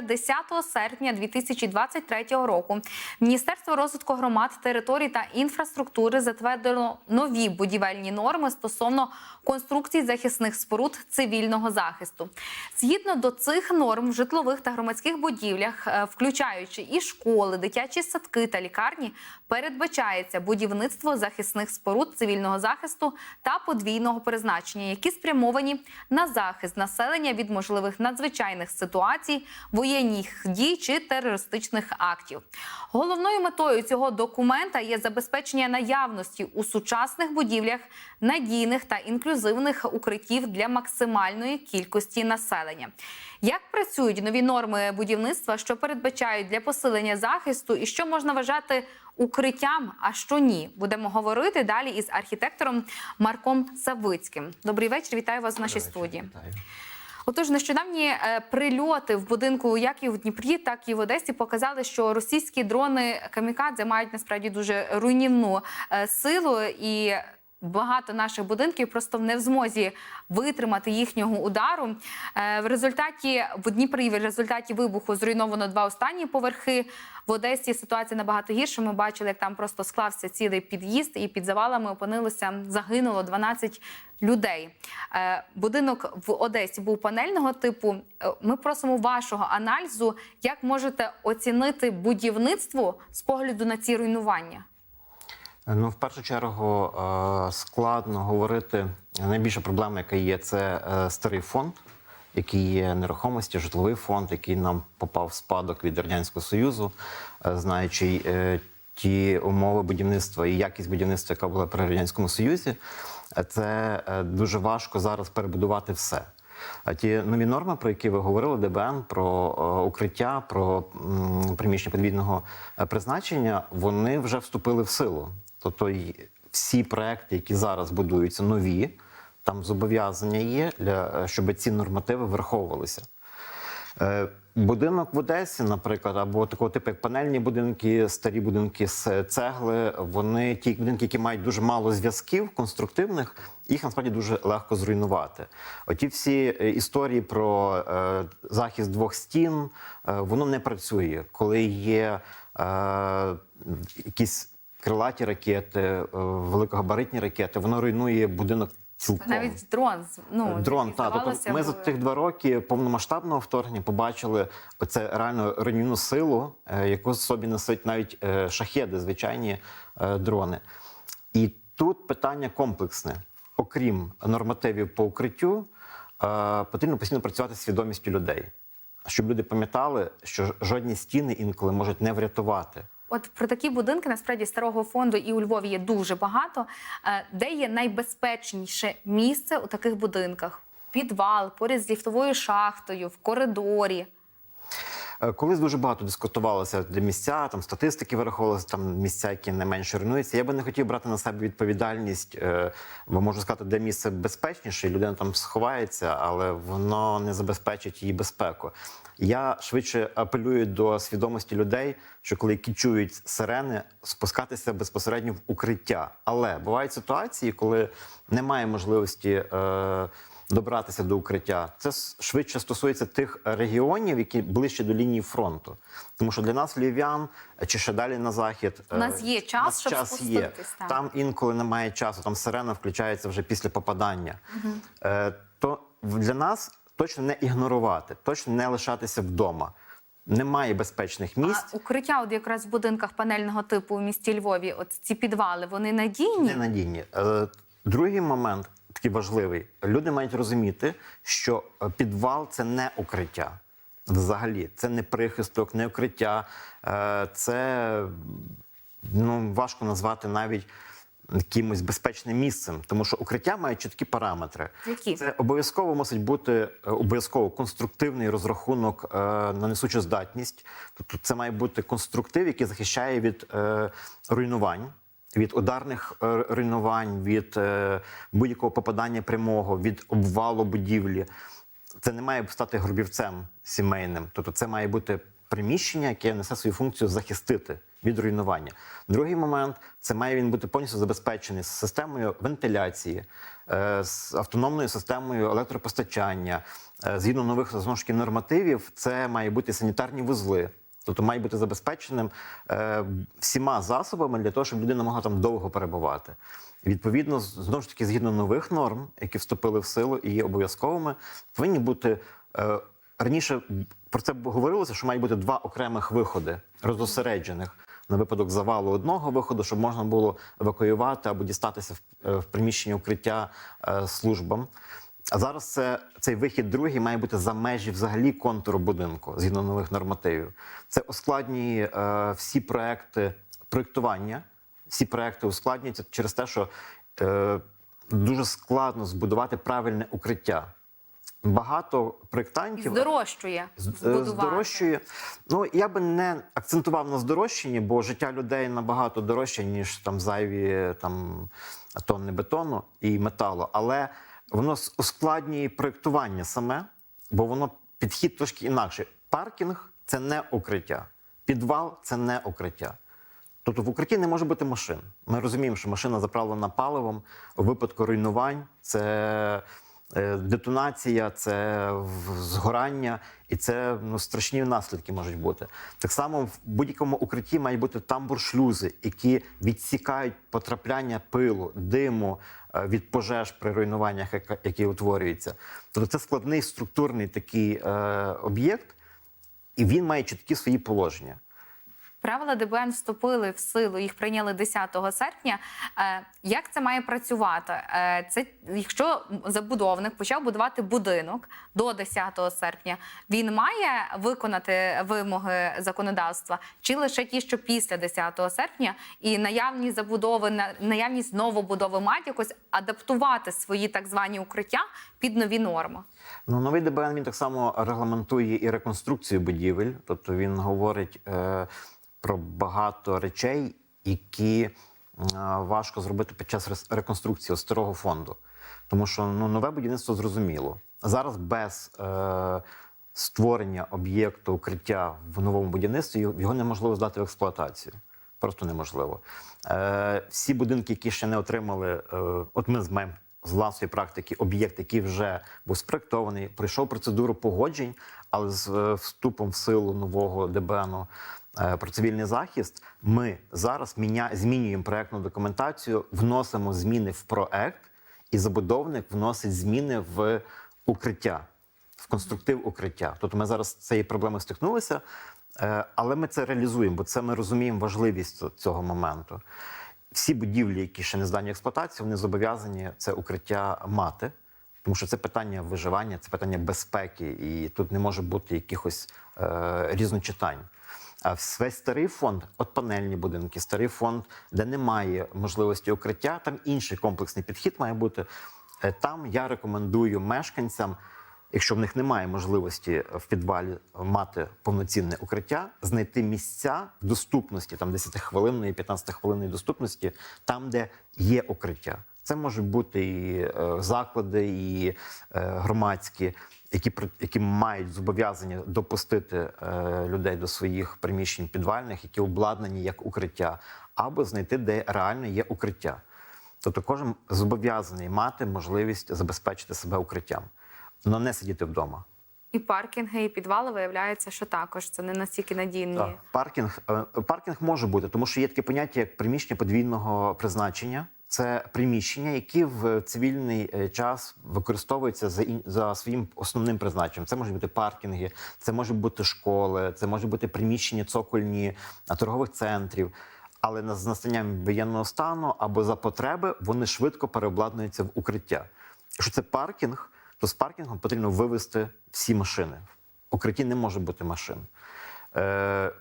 лише 10 серпня 2023 року Міністерство розвитку громад, територій та інфраструктури затвердило нові будівельні норми стосовно конструкцій захисних споруд цивільного захисту. Згідно до цих норм в житлових та громадських будівлях, е, включаючи і школи, дитячі садки та лікарні, передбачається будівництво захисних споруд цивільного захисту та подвійного призначення, які спрямовані на захист населення від можливих надзвичайних ситуацій, воєнних дій чи терористичних актів. Головною метою цього документа є забезпечення наявності у сучасних будівлях надійних та інклюзивних укриттів для максимальної кількості населення. Як працюють нові норми будівництва, що передбачають для посилення захисту, і що можна вважати укриттям, а що ні? Будемо говорити далі із архітектором Марком Савицьким. Добрий вечір, вітаю вас в нашій студії. Отож, нещодавні е, прильоти в будинку як і в Дніпрі, так і в Одесі показали, що російські дрони камікадзе мають насправді дуже руйнівну е, силу і. Багато наших будинків просто не в змозі витримати їхнього удару. Е, В результаті в Дніпрі в результаті вибуху зруйновано два останні поверхи. В Одесі ситуація набагато гірша. Ми бачили, як там просто склався цілий під'їзд, і під завалами опинилося загинуло 12 людей. Е, Будинок в Одесі був панельного типу. Е, Ми просимо вашого аналізу, як можете оцінити будівництво з погляду на ці руйнування. Ну, в першу чергу е, складно говорити. Найбільша проблема, яка є, це е, старий фонд, який є нерухомості, житловий фонд, який нам попав в спадок від радянського союзу, Е, знаючи е, ті умови будівництва і якість будівництва, яка була при радянському союзі, е, це е, дуже важко зараз перебудувати все. А ті нові норми, про які ви говорили, ДБН, про е, укриття, про приміщення подвійного е, призначення, вони вже вступили в силу. Тобто всі проекти, які зараз будуються, нові, там зобов'язання є, для, е, щоб ці нормативи враховувалися. Е, Будинок в Одесі, наприклад, або такого типу, як панельні будинки, старі будинки з цегли, вони ті будинки, які мають дуже мало зв'язків конструктивних, їх насправді дуже легко зруйнувати. Оті всі е, історії про е, захист двох стін, е, воно не працює, коли є е, якісь крилаті ракети, е, великогабаритні ракети, воно руйнує будинок цілком. Навіть дрон ну Дрон, так. Тобто ми за тих два роки повномасштабного вторгнення побачили оце реально руйнівну силу, е, яку собі несуть навіть е, шахеди, звичайні дрони. І тут питання комплексне. Окрім нормативів по укриттю, потрібно постійно працювати з свідомістю людей, щоб люди пам'ятали, що жодні стіни інколи можуть не врятувати. От про такі будинки насправді старого фонду і у Львові є дуже багато. Е, Де є найбезпечніше місце у таких будинках? Підвал, поряд з ліфтовою шахтою, в коридорі. Е, Колись дуже багато дискутувалося де місця, там статистики вираховувалися, там місця, які найменше руйнуються. Я би не хотів брати на себе відповідальність, е, бо можу сказати, де місце безпечніше, і людина там сховається, але воно не забезпечить її безпеку. Я швидше апелюю до свідомості людей, що коли які чують сирени, спускатися безпосередньо в укриття. Але бувають ситуації, коли немає можливості. Е, добратися до укриття. Це швидше стосується тих регіонів, які ближче до лінії фронту. Тому що для нас, львів'ян, е, чи ще далі на захід, У нас е, є час, нас щоб час є. так. Там інколи немає часу, там сирена включається вже після попадання. Е, то для нас точно не ігнорувати, точно не лишатися вдома. Немає безпечних місць. А укриття, от якраз в будинках панельного типу у місті Львові, от ці підвали, вони надійні? Ненадійні. Е, Другий момент, такий важливий, люди мають розуміти, що е, підвал це не укриття. Взагалі, це не прихисток, не укриття. Е, Це ну, важко назвати навіть якимось безпечним місцем, тому що укриття має чіткі параметри. Які? Це обов'язково мусить бути е, обов'язково конструктивний розрахунок е, на несучу здатність. Тобто це має бути конструктив, який захищає від е, руйнувань. Від ударних е, руйнувань, від е, будь-якого попадання прямого, від обвалу будівлі. Це не має стати грубівцем сімейним. Тобто це має бути приміщення, яке несе свою функцію захистити від руйнування. Другий момент це має він бути повністю забезпечений з системою вентиляції, е, з автономною системою електропостачання. Згідно нових знову ж таки, нормативів, це має бути санітарні вузли. Тобто має бути забезпеченим е, всіма засобами для того, щоб людина могла там довго перебувати. Відповідно, знову ж таки, згідно нових норм, які вступили в силу і є обов'язковими, повинні бути е, раніше про це говорилося, що має бути два окремих виходи розосереджених на випадок завалу одного виходу, щоб можна було евакуювати або дістатися в, е, приміщення укриття е, службам. А зараз це, цей вихід другий має бути за межі взагалі контуру будинку згідно нових нормативів. Це ускладнює е, всі проекти проєктування, всі проекти ускладнюються через те, що е, дуже складно збудувати правильне укриття. Багато проєктантів здорожчає з- е, збудувати. здорожчує. Ну я би не акцентував на здорожчанні, бо життя людей набагато дорожче, ніж там зайві там тонни бетону і металу. Але воно ускладнює проєктування саме, бо воно підхід трошки інакше. Паркінг це не укриття, підвал це не укриття. Тобто в укритті не може бути машин. Ми розуміємо, що машина заправлена паливом у випадку руйнувань, це детонація, це згорання, і це ну, страшні наслідки можуть бути. Так само в будь-якому укритті мають бути тамбур-шлюзи, які відсікають потрапляння пилу, диму е, від пожеж при руйнуваннях, які утворюються. Тобто це складний структурний такий е, об'єкт, і він має чіткі свої положення. Правила ДБН вступили в силу, їх прийняли 10 серпня. Е, Як це має працювати? Е, Це якщо забудовник почав будувати будинок до 10 серпня, він має виконати вимоги законодавства, чи лише ті, що після 10 серпня, і наявні забудови, на- наявність новобудови мають якось адаптувати свої так звані укриття під нові норми. Ну, новий ДБН він так само регламентує і реконструкцію будівель, тобто він говорить е, про багато речей, які е, важко зробити під час реконструкції старого фонду. Тому що ну, нове будівництво зрозуміло. Зараз без е, створення об'єкту укриття в новому будівництві його неможливо здати в експлуатацію. Просто неможливо. Е, всі будинки, які ще не отримали, е, от ми маємо з власної практики об'єкт, який вже був спроектований, пройшов процедуру погоджень, але з е, вступом в силу нового ДБНу е, про цивільний захист, ми зараз міня, змінюємо проектну документацію, вносимо зміни в проект, і забудовник вносить зміни в укриття, в конструктив укриття. Тобто ми зараз з цією проблемою стикнулися, е, але ми це реалізуємо, бо це ми розуміємо важливість цього моменту. Всі будівлі, які ще не здані в експлуатацію, вони зобов'язані це укриття мати, тому що це питання виживання, це питання безпеки, і тут не може бути якихось е, різночитань. А весь старий фонд, от панельні будинки, старий фонд, де немає можливості укриття, там інший комплексний підхід має бути. Е, Там я рекомендую мешканцям, якщо в них немає можливості в підвалі мати повноцінне укриття, знайти місця в доступності, там 10-хвилинної, 15-хвилинної доступності, там, де є укриття. Це можуть бути і е, заклади, і е, громадські, які які мають зобов'язання допустити е, людей до своїх приміщень підвальних, які обладнані як укриття, або знайти, де реально є укриття. Тобто кожен зобов'язаний мати можливість забезпечити себе укриттям, але не сидіти вдома. І паркінги, і підвали виявляється, що також це не настільки надійні. Так. Паркінг, е, паркінг може бути, тому що є таке поняття як приміщення подвійного призначення. Це приміщення, які в цивільний е, час використовуються за ін- за своїм основним призначенням. Це можуть бути паркінги, це можуть бути школи, це можуть бути приміщення цокольні торгових центрів. Але з настанням воєнного стану або за потреби вони швидко переобладнуються в укриття. Якщо це паркінг, то з паркінгом потрібно вивезти всі машини. В укритті не може бути машин. Е,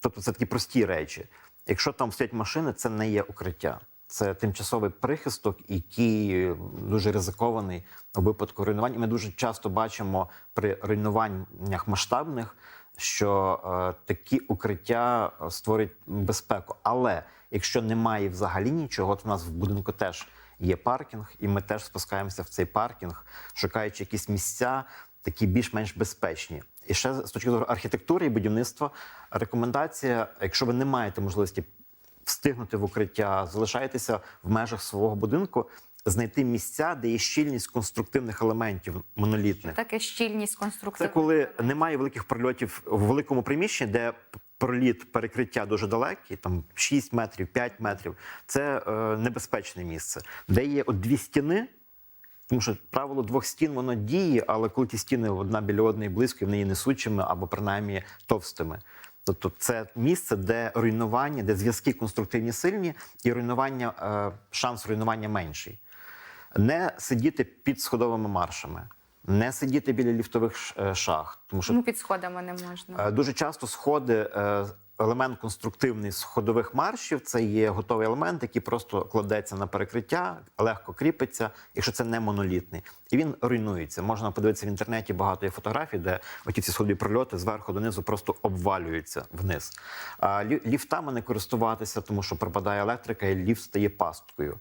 тобто це такі прості речі. Якщо там стоять машини, це не є укриття. Це тимчасовий прихисток, який дуже ризикований у випадку руйнувань. І ми дуже часто бачимо при руйнуваннях масштабних, що е, такі укриття створюють безпеку. Але якщо немає взагалі нічого, то в нас в будинку теж є паркінг, і ми теж спускаємося в цей паркінг, шукаючи якісь місця, такі більш-менш безпечні. І ще з точки зору архітектури і будівництва, рекомендація, якщо ви не маєте можливості встигнути в укриття, залишайтеся в межах свого будинку, знайти місця, де є щільність конструктивних елементів монолітних. Таке щільність конструкції. Це коли немає великих прольотів в великому приміщенні, де проліт перекриття дуже далекий, там 6 метрів, 5 метрів. Це е, небезпечне місце, де є от дві стіни. Тому що правило двох стін воно діє, але коли ті стіни одна біля одної близько, вони є несучими або принаймні товстими. Тобто це місце, де руйнування, де зв'язки конструктивні сильні, і руйнування, е, шанс руйнування менший. Не сидіти під сходовими маршами, не сидіти біля ліфтових е, шахт, тому що Чому під сходами не можна? Е, Дуже часто сходи, е, елемент конструктивний з ходових маршів це є готовий елемент, який просто кладеться на перекриття, легко кріпиться, якщо це не монолітний. І він руйнується. Можна подивитися в інтернеті багато є фотографій, де оті ці сходові прольоти зверху донизу просто обвалюються вниз. Ліфтами не користуватися, тому що пропадає електрика, і ліфт стає пасткою.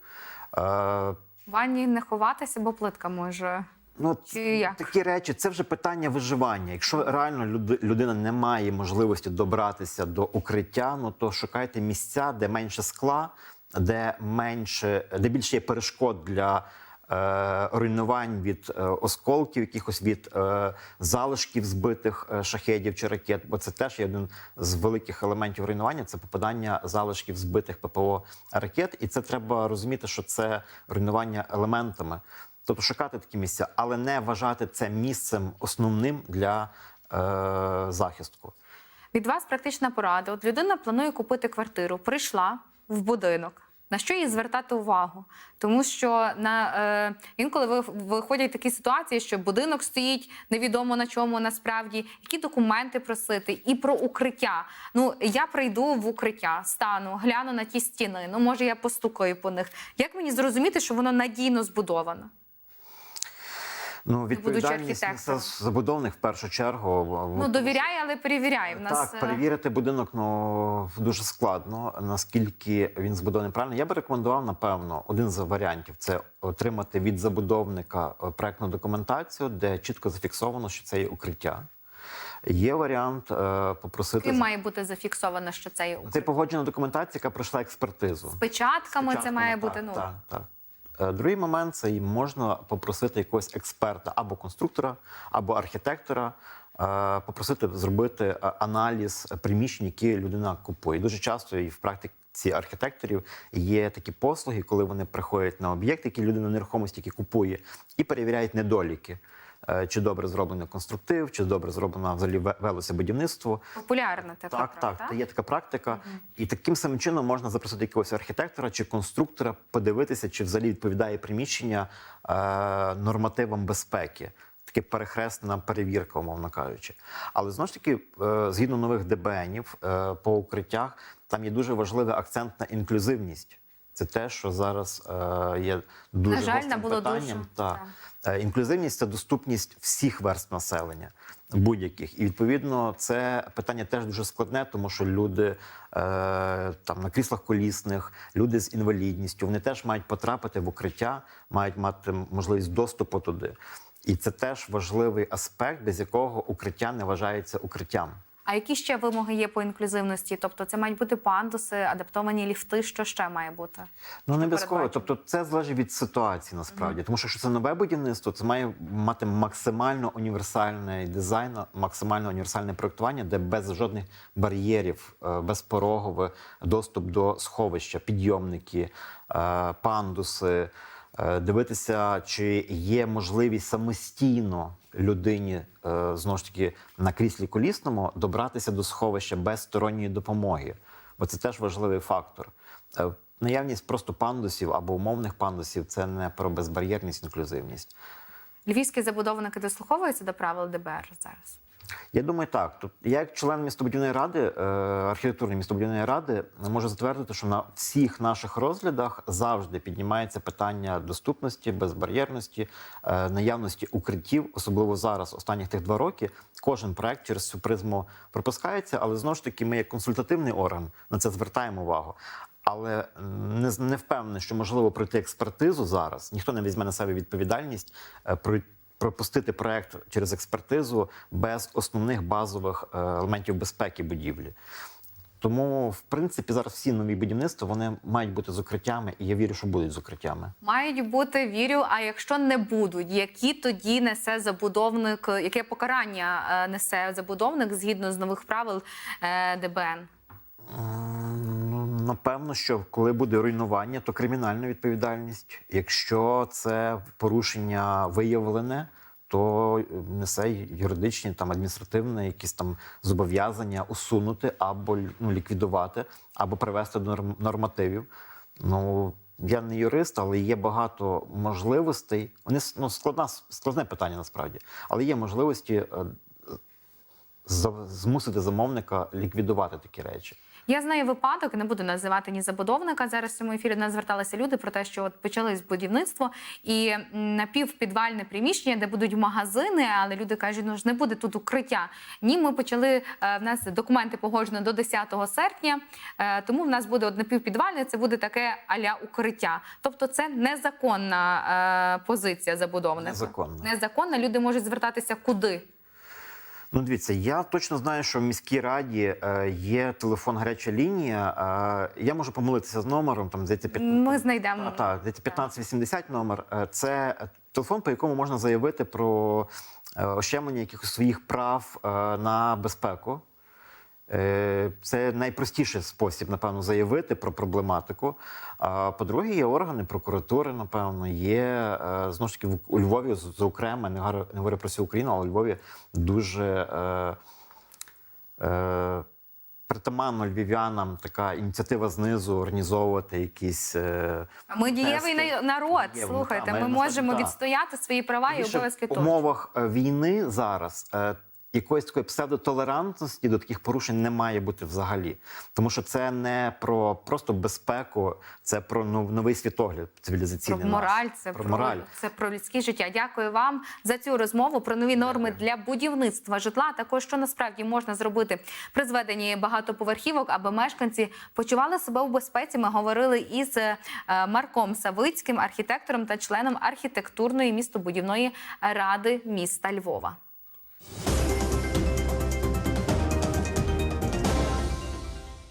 В ванні не ховатися, бо плитка може. Ну, Чи як? такі речі, це вже питання виживання. Якщо реально люд- людина не має можливості добратися до укриття, ну то шукайте місця, де менше скла, де менше, де більше є перешкод для е, руйнувань від е, осколків, якихось від е, залишків збитих е, шахедів чи ракет. Бо це теж є один з великих елементів руйнування це попадання залишків збитих ППО ракет. І це треба розуміти, що це руйнування елементами. Тобто шукати такі місця, але не вважати це місцем основним для е, захисту. Від вас практична порада. От людина планує купити квартиру, прийшла в будинок. На що їй звертати увагу? Тому що на е, інколи ви- виходять такі ситуації, що будинок стоїть невідомо на чому насправді, які документи просити, і про укриття. Ну я прийду в укриття, стану, гляну на ті стіни. Ну може я постукаю по них. Як мені зрозуміти, що воно надійно збудовано? Ну, відповідальність архітектором. забудовник в першу чергу. Ну довіряй, але перевіряй. В нас так, е, перевірити будинок ну дуже складно. Наскільки він збудований правильно. Я би рекомендував, напевно, один з варіантів це отримати від забудовника е, проектну документацію, де чітко зафіксовано, що це є укриття. Є варіант е, попросити ким має бути зафіксовано, що це є це укриття. погоджена документація, яка пройшла експертизу. З печатками це має так, бути. Ну Так, так. Е, Другий момент це можна попросити якогось експерта або конструктора, або архітектора. е, Попросити зробити е, аналіз приміщень, які людина купує. Дуже часто і в практиці архітекторів є такі послуги, коли вони приходять на об'єкт, який людина нерухомості які купує, і перевіряють недоліки. Е, Чи добре зроблений конструктив, чи добре зроблено взагалі велося будівництво. популярна така Так, правда? так, та є така практика. І таким самим чином можна запросити якогось архітектора чи конструктора, подивитися, чи взагалі відповідає приміщення е, нормативам безпеки. Таке перехресна перевірка, умовно кажучи. Але знову ж таки, е, згідно нових ДБНів е, по укриттях, там є дуже важливий акцент на інклюзивність. Це те, що зараз е, є дуже На жаль, набуло питанням. дуже, Так. так. Е, Інклюзивність це доступність всіх верств населення, будь-яких. І відповідно це питання теж дуже складне, тому що люди е, там на кріслах колісних, люди з інвалідністю, вони теж мають потрапити в укриття, мають мати можливість доступу туди. І це теж важливий аспект, без якого укриття не вважається укриттям. А які ще вимоги є по інклюзивності? Тобто це мають бути пандуси, адаптовані ліфти. Що ще має бути? Ну не обов'язково. Тобто це залежить від ситуації насправді. Тому що якщо це нове будівництво, це має мати максимально універсальний дизайн, максимально універсальне проектування, де без жодних бар'єрів, е, безпорогове доступ до сховища, підйомники, е, пандуси. е, Дивитися, чи є можливість самостійно людині е, знову ж таки на кріслі колісному добратися до сховища без сторонньої допомоги. Бо це теж важливий фактор. Е, Наявність просто пандусів або умовних пандусів це не про безбар'єрність, інклюзивність. Львівські забудовники дослуховуються до правил ДБР зараз. Я думаю, так. Тут я як член містобудівної ради, е, архітектурної містобудівної ради, можу затвердити, що на всіх наших розглядах завжди піднімається питання доступності, безбар'єрності, е, наявності укриттів, особливо зараз, останніх тих два роки. Кожен проект через цю призму пропускається, але знову ж таки, ми як консультативний орган на це звертаємо увагу. Але не, не впевнений, що можливо пройти експертизу зараз. Ніхто не візьме на себе відповідальність е, про пропустити проект через експертизу без основних базових е, елементів безпеки будівлі. Тому, в принципі, зараз всі нові будівництва вони мають бути з укриттями, і я вірю, що будуть з укриттями. Мають бути вірю. А якщо не будуть, які тоді несе забудовник, яке покарання е, несе забудовник згідно з нових правил е, ДБН? Ну, напевно, що коли буде руйнування, то кримінальна відповідальність. Якщо це порушення виявлене, то е, несе юридичні там адміністративні якісь там зобов'язання усунути або ну, ліквідувати, або привести до нормативів. Ну я не юрист, але є багато можливостей. Вони ну, складна складне питання насправді, але є можливості е, змусити замовника ліквідувати такі речі. Я знаю випадок, не буду називати ні забудовника. Зараз в цьому ефірі до нас зверталися люди про те, що от почались будівництво і напівпідвальне приміщення, де будуть магазини, але люди кажуть, ну ж не буде тут укриття. Ні, ми почали е, в нас документи погоджено до 10 серпня, е, тому в нас буде от напівпідвальне, це буде таке аля укриття. Тобто це незаконна е, позиція забудовника. Незаконна. Незаконна. Люди можуть звертатися куди. Ну, дивіться, я точно знаю, що в міській раді е, є телефон гаряча лінія. Е, я можу помилитися з номером. Там здається, 15, Ми знайдемо. А, так, здається, 1580 номер. Е, Це телефон, по якому можна заявити про е, ощемлення якихось своїх прав е, на безпеку. Е, Це найпростіший спосіб, напевно, заявити про проблематику. А по-друге, є органи прокуратури, напевно, є е, знову ж таки у Львові, зокрема, не говорю, про всю Україну, але у Львові дуже е, е, притаманно львів'янам така ініціатива знизу організовувати якісь. Е, Ми дієвий Тести. народ. Є, Слухайте, та, ми ми можемо та. відстояти свої права і обов'язки в умовах е, війни зараз е, якоїсь такої псевдотолерантності до таких порушень не має бути взагалі, тому що це не про просто безпеку, це про ну, новий світогляд Про мораль, наш. це про, про, мораль. це про людське життя. Дякую вам за цю розмову про нові норми для будівництва житла. а Також що насправді можна зробити при зведенні багатоповерхівок, аби мешканці почували себе у безпеці. Ми говорили із е, Марком Савицьким, архітектором та членом архітектурної містобудівної ради міста Львова.